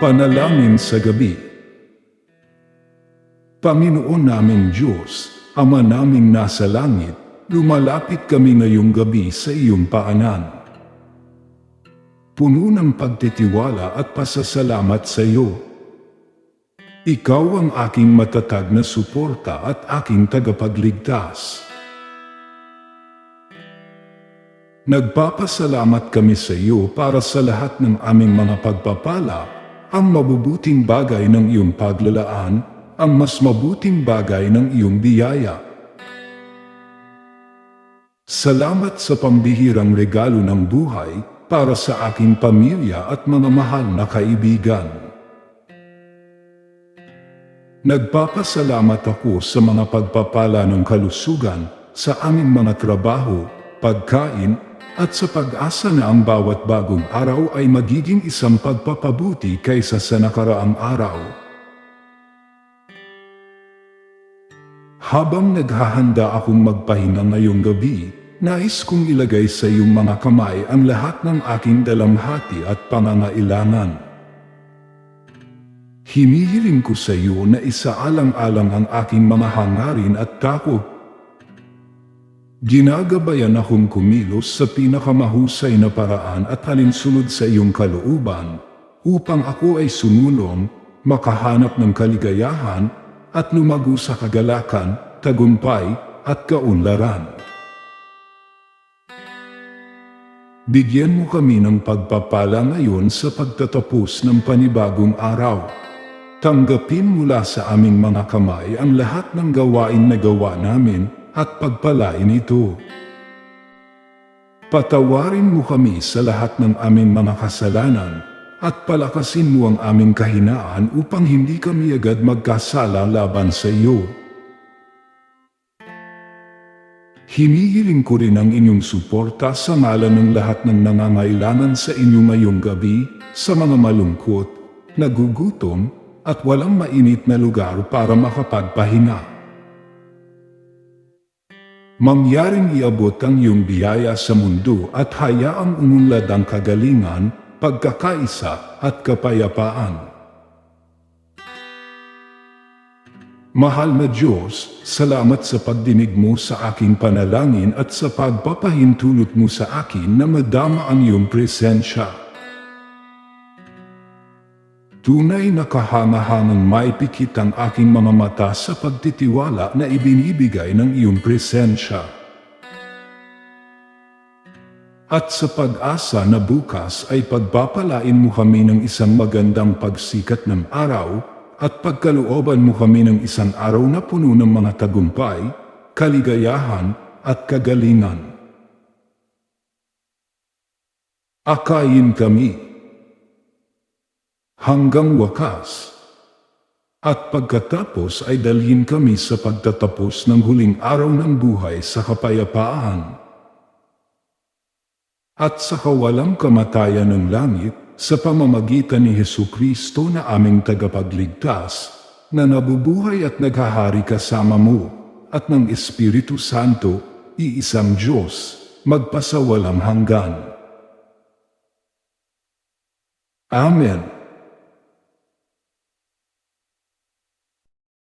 Panalangin sa gabi. Panginoon namin Diyos, Ama naming nasa langit, lumalapit kami ngayong gabi sa iyong paanan. Puno ng pagtitiwala at pasasalamat sa iyo. Ikaw ang aking matatag na suporta at aking tagapagligtas. Nagpapasalamat kami sa iyo para sa lahat ng aming mga pagpapala, ang mabubuting bagay ng iyong paglalaan, ang mas mabuting bagay ng iyong biyaya. Salamat sa pambihirang regalo ng buhay para sa aking pamilya at mga mahal na kaibigan. Nagpapasalamat ako sa mga pagpapala ng kalusugan sa aming mga trabaho, pagkain, at sa pag-asa na ang bawat bagong araw ay magiging isang pagpapabuti kaysa sa nakaraang araw. Habang naghahanda akong magpahinga ngayong gabi, nais kong ilagay sa iyong mga kamay ang lahat ng aking dalamhati at pangangailangan. Hinihiling ko sa iyo na isaalang-alang ang aking mga hangarin at takot. Ginagabayan akong kumilos sa pinakamahusay na paraan at halinsunod sa iyong kalooban, upang ako ay sumulong, makahanap ng kaligayahan, at lumago sa kagalakan, tagumpay, at kaunlaran. Bigyan mo kami ng pagpapala ngayon sa pagtatapos ng panibagong araw. Tanggapin mula sa aming mga kamay ang lahat ng gawain na gawa namin at pagpalain ito. Patawarin mo kami sa lahat ng aming mga kasalanan at palakasin mo ang aming kahinaan upang hindi kami agad magkasala laban sa iyo. Hinihiling ko rin ang inyong suporta sa ngalan ng lahat ng nangangailangan sa inyo ngayong gabi, sa mga malungkot, nagugutom, at walang mainit na lugar para makapagpahinga. Mangyaring iabot ang iyong biyaya sa mundo at hayaang umunlad ang kagalingan, pagkakaisa at kapayapaan. Mahal na Diyos, salamat sa pagdinig mo sa aking panalangin at sa pagpapahintulot mo sa akin na madama ang iyong presensya. Tunay na kahangahangang maipikit ang aking mga mata sa pagtitiwala na ibinibigay ng iyong presensya. At sa pag-asa na bukas ay pagpapalain mo kami ng isang magandang pagsikat ng araw, at pagkalooban mo kami ng isang araw na puno ng mga tagumpay, kaligayahan, at kagalingan. Akayin kami hanggang wakas. At pagkatapos ay dalhin kami sa pagtatapos ng huling araw ng buhay sa kapayapaan at sa kawalang kamatayan ng langit sa pamamagitan ni Hesu Kristo na aming tagapagligtas, na nabubuhay at naghahari kasama mo, at ng Espiritu Santo, iisang Diyos, magpasawalang hanggan. Amen.